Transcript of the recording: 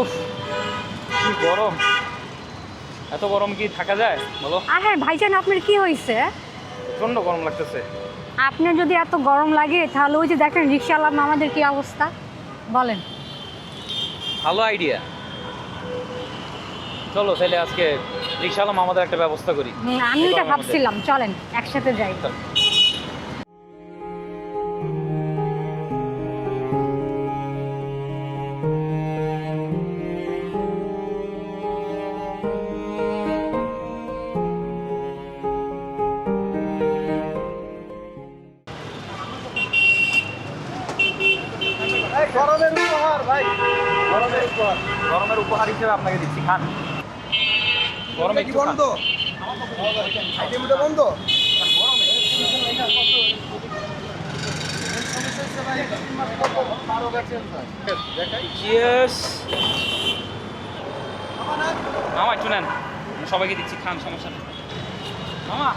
উফ কি গরম। এত গরম কি থাকা যায় বলো? আর হ্যাঁ ভাইজান আপনার কি হয়েছে? প্রচণ্ড গরম লাগতেছে। আপনার যদি এত গরম লাগে তাহলে ওই যে দেখেন রিক্সাওয়ালা মামাদের কি অবস্থা? বলেন। ভালো আইডিয়া চলো তাহলে আজকে রিক্সাওয়ালা আমাদের একটা ব্যবস্থা করি। আমি এটা ভাবছিলাম চলেন একসাথে যাই। গরমের উপহার ভাই। গরমের উপহার। গরমের উপহার হিসেবে আপনাকে দিচ্ছি খান। গরমে কি। বন্ধ? আইটেমটা বন্ধ! মামা একটু নেন। সবাইকে দিচ্ছি খান সমস্যা নেই। মামা।